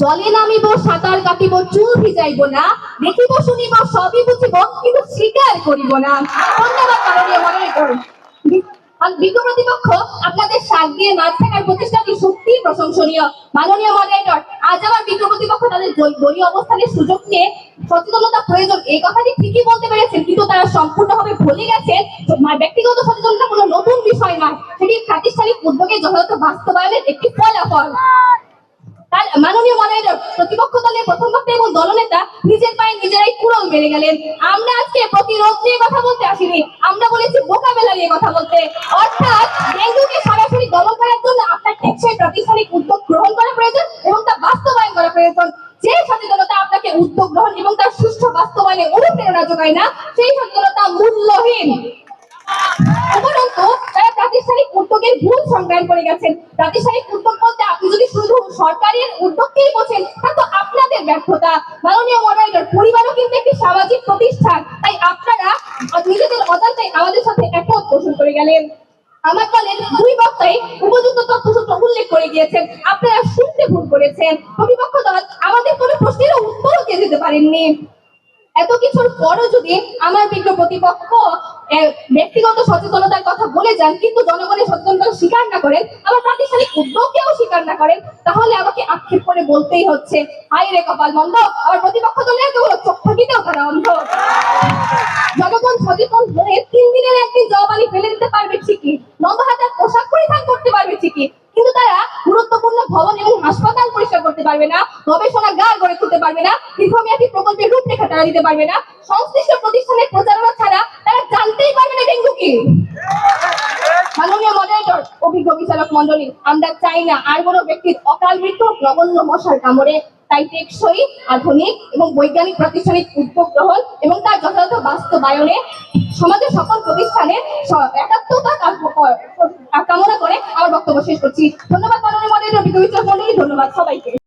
জলে নামিব, সাঁতার কাটিব, চুল ভিজাইব না। দেখিব শুনিব, সবই বুঝিব, কিন্তু স্বীকার করিব না। ধন্যবাদ মাননীয় বিজ্ঞ প্রতিপক্ষ, আপনাদের থাকার প্রশংসনীয়। মাননীয় আজ আমার তাদের অবস্থানের সুযোগ নিয়ে সচেতনতা প্রয়োজন। এই কথাটি ঠিকই বলতে পেরেছেন, কিন্তু তারা সম্পূর্ণভাবে ভুলে গেছেন ব্যক্তিগত সচেতনতা কোনো নতুন বিষয় নয়। সেটি প্রাতিষ্ঠানিক উদ্যোগে যথাযথ বাস্তবায়নের একটি ফলাফল। তার মাননীয় মডারেটর প্রতিপক্ষ দলের প্রথম বক্তা এবং দলনেতা নিজের পায়ে নিজেরাই কুড়ল মেরে গেলেন। আমরা আজকে প্রতিরোধ নিয়ে কথা বলতে আসিনি। আমরা বলেছি মোকাবেলা নিয়ে কথা বলতে। অর্থাৎ ডেঙ্গুকে সরাসরি দমন করার জন্য আপনার টেকসই প্রাতিষ্ঠানিক উদ্যোগ গ্রহণ করা প্রয়োজন এবং তা বাস্তবায়ন করা প্রয়োজন। যে সচেতনতা আপনাকে উদ্যোগ গ্রহণ এবং তার সুষ্ঠু বাস্তবায়নে অনুপ্রেরণা যোগায় না, সেই সচেতনতা মূল্যহীন। উপরন্তু তারা প্রাতিষ্ঠানিক উদ্যোগের ভুল সংজ্ঞান করে গেছেন। প্রাতিষ্ঠানিক উদ্যোগ বলতে আপনি যদি শুধু সরকারের উদ্যোগকেই বোঝেন, তা তো আপনাদের ব্যর্থতা। মাননীয় মডারেটর, পরিবারও কিন্তু একটি সামাজিক প্রতিষ্ঠান। তাই আপনারা নিজেদের অজান্তে আমাদের সাথে একমত পোষণ করে গেলেন। আমার দলের দুই বক্তাই উপযুক্ত তথ্যসূত্র উল্লেখ করে গিয়েছেন। আপনারা শুনতে ভুল করেছেন। প্রতিপক্ষ দল আমাদের কোনো প্রশ্নেরও উত্তরও দিয়ে দিতে পারেননি। এত কিছুর পরও যদি আমার বিজ্ঞ প্রতিপক্ষ ব্যক্তিগত সচেতনতার কথা বলে যান, কিন্তু জনগণের সচেতনতা স্বীকার না করেন আমার প্রাতিষ্ঠানিক উদ্যোগকেও স্বীকার না করেন, তাহলে আমাকে আক্ষেপ করে বলতেই হচ্ছে রে কপাল মন্দ আমার প্রতিপক্ষ দলের থাকিতেও তারা অন্ধ। জনগণ সচেতন হয়ে তিন দিনের একদিন জবানি ফেলে দিতে পারবে ঠিকই লম্বা হাজার পোশাক পরিধান করতে পারবে ঠিকই, কিন্তু তারা গুরুত্বপূর্ণ ভবন এবং হাসপাতাল পরিষ্কার করতে পারবে না গবেষণাগার গড়ে তুলতে পারবে না, দীর্ঘমেয়াদী প্রকল্পের রূপরেখা তারা দিতে পারবে না, সংশ্লিষ্ট প্রতিষ্ঠানের মাননীয় মডারেটর অভিজ্ঞ বিচারক মন্ডলী আমরা চাই না আর কোনো ব্যক্তির অকাল মৃত্যু, নগণ্য মশার কামড়ে তাই টেকসই, আধুনিক এবং বৈজ্ঞানিক প্রাতিষ্ঠানিক উদ্যোগ গ্রহণ এবং তার যথাযথ বাস্তবায়নে সমাজের সকল প্রতিষ্ঠানের স- একাত্মতা কামনা করে আমার বক্তব্য শেষ করছি। ধন্যবাদ মাননীয় মডারেটর অভিজ্ঞ বিচারক মন্ডলী ধন্যবাদ সবাইকে।